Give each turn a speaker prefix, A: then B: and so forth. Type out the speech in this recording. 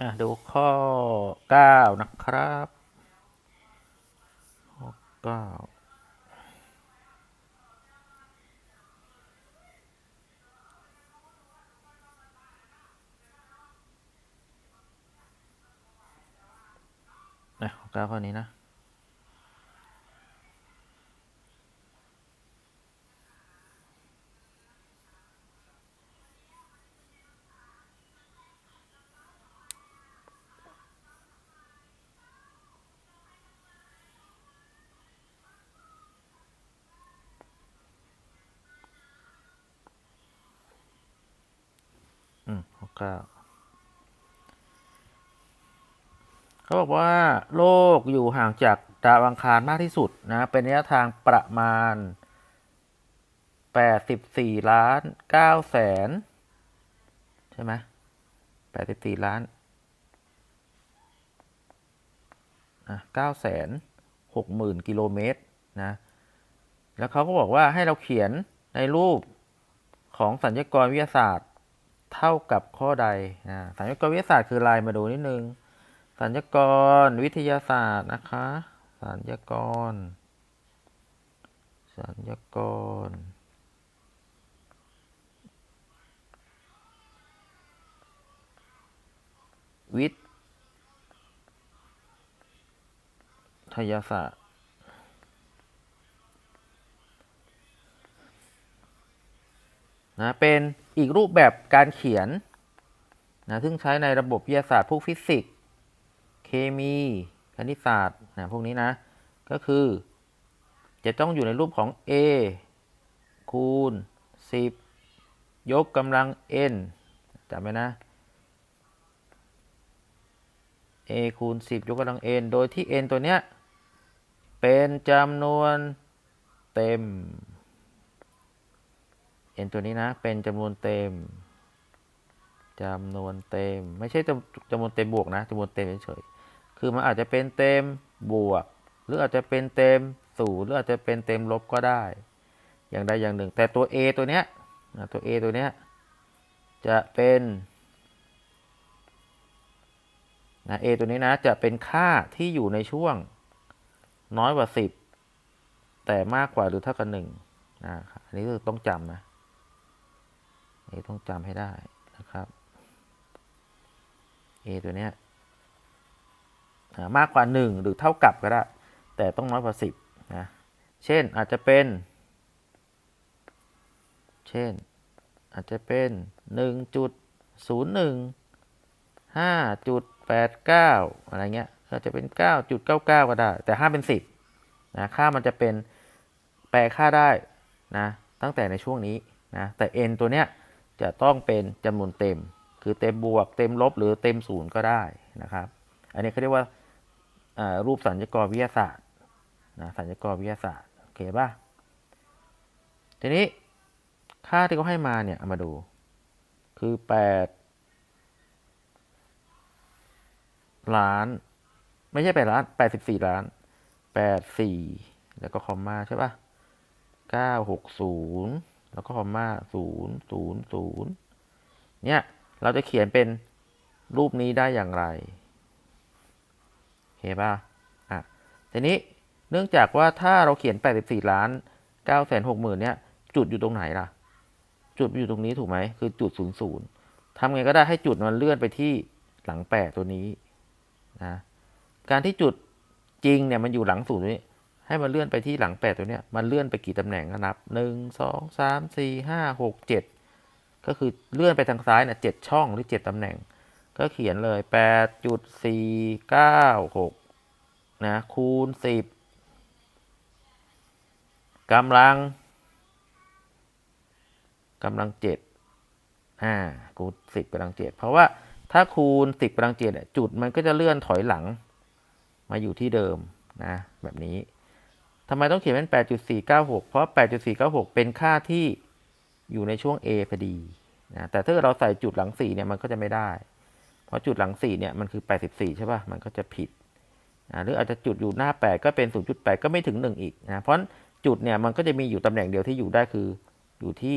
A: อะดูข้อ 9 นะครับข้อ9นะข้อ9ข้อนี้นะ เก้าเขาบอกว่าโลกอยู่ห่างจากดาวอังคารมากที่สุดนะ เป็นระยะทางประมาณ 84 ล้าน9แสนใช่ไหม84 ล้านอะ9แสน6หมื่นกิโลเมตรนะ แล้วเขาก็บอกว่าให้เราเขียนในรูปของสัญญกรวิทยาศาสตร์ เท่ากับข้อใดสัญญกรวิทยาศาสตร์คืออะไรมาดูนิดนึง สัญญกรวิทยาศาสตร์นะคะ สัญญกร สัญญกรวิทยาศาสตร์ นะเป็นอีกรูปแบบการเขียนนะซึ่งใช้ในระบบวิทยาศาสตร์พวกฟิสิกส์เคมีคณิตศาสตร์นะพวกนี้นะ ก็คือ จะต้องอยู่ในรูปของ a คูณ 10 ยกกำลัง n จำไว้นะ a คูณ 10 ยกกำลัง n โดยที่ n ตัวเนี้ยเป็นจำนวนเต็ม n ตัวนี้นะ เป็นจำนวนเต็มจำนวนเต็ม ไม่ใช่จำจำนวนเต็มบวกนะจำนวนเต็มเฉยๆคือมันอาจจะเป็นเต็มบวก หรืออาจจะเป็นเต็มศูนย์หรืออาจจะเป็นเต็มลบก็ได้ อย่างใดอย่างหนึ่ง แต่ตัว a ตัวเนี้ยตัว a ตัวเนี้ยจะเป็นนะ a ตัวนี้นะจะเป็นค่าที่อยู่ในช่วงน้อยกว่า 10 แต่มากกว่าหรือเท่ากับ1นะอันนี้ต้องจำนะ นี่ต้องจำให้ได้นะครับ a ตัวเนี้ยมากกว่า 1 หรือเท่ากับก็ได้ แต่ต้องน้อยกว่า 10 นะ เช่นอาจจะเป็น เช่นอาจจะเป็น 1.01 5.89 อะไรเงี้ยอาจจะเป็น 9.99 ก็ได้ แต่ห้าเป็น 10 นะ ค่ามันจะเป็นแปลค่าได้นะ ตั้งแต่ในช่วงนี้นะ แต่ n ตัวเนี้ย จะต้องเป็นจำนวนเต็ม คือเต็มบวกเต็มลบหรือเต็มศูนย์ก็ได้นะครับ อันนี้เขาเรียกว่าารูปสัญญกรวิทยาศาสตร์นะสัญญกรวิทยาศาสตร์โอเคป่ะทีนี้ค่าที่เขาให้มาเนี่ยเอามาดู คือ8ล้าน ไม่ใช่8ล้าน84ล้าน84แล้วก็คอมมาใช่ป่ะ960 แล้วก็คอมมาศูนย์ศูนย์ศูนย์เนี่ยเราจะเขียนเป็นรูปนี้ได้อย่างไรเห็นป่ะอะทีนี้เนื่องจากว่าถ้าเราเขียน 84 ล้าน9แสน6หมื่นเนี่ยจุดอยู่ตรงไหนล่ะ จุดอยู่ตรงนี้ถูกไหมคือจุด 00ทำไงก็ได้ให้จุดมันเลื่อนไปที่หลัง 8 ตัวนี้นะการที่จุดจริงเนี่ยมันอยู่หลังศูนย์นี้ ให้มันเลื่อนไปที่หลังแปดตัวเนี้ย มันเลื่อนไปกี่ตำแหน่งก็นับหนึ่งสองสามสี่ห้าหกเจ็ดก็คือเลื่อนไปทางซ้ายเนี่ยเจ็ดช่องหรือเจ็ดตำแหน่ง ก็เขียนเลยแปดจุดสี่เก้าหกนะ คูณสิบกำลังกำลังเจ็ดอ่าคูณสิบกำลังเจ็ดเพราะว่าถ้าคูณสิบกำลังเจ็ดเนี่ยจุดมันก็จะเลื่อนถอยหลัง มาอยู่ที่เดิมนะ แบบนี้ ทำไมต้องเขียนเป็น 8.496 เพราะ 8.496 เป็นค่าที่อยู่ในช่วง A พอดีนะแต่ถ้าเราใส่จุดหลัง 4 เนี่ยมันก็จะไม่ได้ เพราะจุดหลัง 4 เนี่ยมันคือ 84 ใช่ป่ะ มันก็จะผิดนะหรืออาจจะจุดอยู่หน้า 8 ก็เป็น 0.8 ก็ไม่ถึง 1 อีกนะ เพราะจุดเนี่ยมันก็จะมีอยู่ตำแหน่งเดียวที่อยู่ได้คืออยู่ที่